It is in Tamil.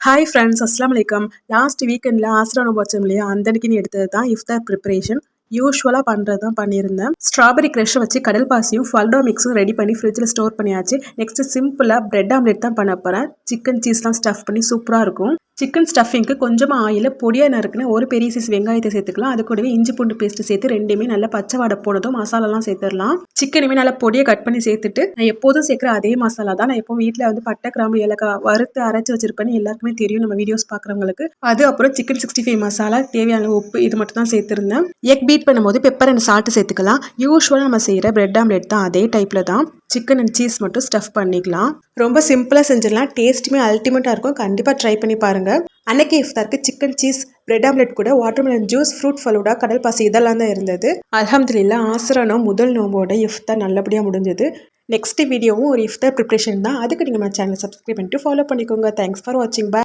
ஹாய் ஃப்ரெண்ட்ஸ் அஸ்லாம் வலைக்கம் லாஸ்ட் வீக்கெண்டில் ஆசிரமம் வச்சோம் இல்லையா? அந்த எடுத்தது தான் இஃப்தார் ப்ரிப்பரேஷன் யூஸ்வலாக பண்ணுறது தான் பண்ணியிருந்தேன். ஸ்ட்ராபெரி க்ரஷை வச்சு கடல் பாசியும் ஃபல்டோ மிக்ஸும் ரெடி பண்ணி ஃப்ரிட்ஜில் ஸ்டோர் பண்ணியாச்சு. நெக்ஸ்ட் சிம்பிளாக ப்ரெட் ஆம்லெட் தான் பண்ண போகிறேன் சிக்கன் சீஸ்லாம் ஸ்டஃப் பண்ணி சூப்பராக இருக்கும். சிக்கன் ஸ்டஃபிங்க்கு கொஞ்சமாக ஆயில் பொடியாக நறுக்குன்னு ஒரு பெரிய சைஸ் வெங்காயத்தை சேர்த்துக்கலாம். அது கூடவே இஞ்சி பூண்டு பேஸ்ட் சேர்த்து ரெண்டுமே நல்லா பச்சை வாடை போனதும் மசாலாலாம் சேர்த்துடலாம். சிக்கனுமே நல்லா பொடியை கட் பண்ணி சேர்த்துட்டு நான் எப்போதும் சேர்க்குற அதே மசாலா தான். நான் எப்போ வீட்டில் வந்து பட்டை கிராம்பு ஏலக்காய் வறுத்து அரைச்சி வச்சிருப்பேன்னு எல்லாருக்குமே தெரியும் நம்ம வீடியோஸ் பார்க்குறவங்களுக்கு அது அப்புறம் சிக்கன் சிக்ஸ்டி ஃபைவ் மசாலா தேவையான உப்பு இது மட்டும் தான் சேர்த்துருந்தேன். எக் பீட் பண்ணும்போது பெப்பர் அண்ட் சால்ட்டு சேர்த்துக்கலாம். யூஸ்வலாக நம்ம செய்கிற பிரெட் ஆம்லெட் தான் அதே டைப்பில் தான். சிக்கன் அண்ட் சீஸ் மட்டும் ஸ்டஃப் பண்ணிக்கலாம். ரொம்ப சிம்பிளாக செஞ்சிடலாம். டேஸ்ட்டுமே அல்டிமேட்டாக இருக்கும். கண்டிப்பாக ட்ரை பண்ணி பாருங்கள் அன்னைக்கு இஃப்தாருக்கு சிக்கன் சீஸ் பிரெட் ஆம்லெட் கூட வாட்டர்மெலன் ஜூஸ் ஃப்ரூட் ஃபலூடா கடல் பாசி இதெல்லாம் தான் இருந்தது. அலமதுல்லா ஆசிரனம் முதல் நோம்போட இஃப்தார் நல்லபடியாக முடிஞ்சது. நெக்ஸ்ட் வீடியோவும் ஒரு இஃப்தார் ப்ரிப்ரேஷன் தான். அதுக்கு நீங்கள் நம்ம சேனல் சப்ஸ்கிரைப் பண்ணிட்டு ஃபாலோ பண்ணிக்கோங்க. தேங்க்ஸ் ஃபார் வாட்சிங் பை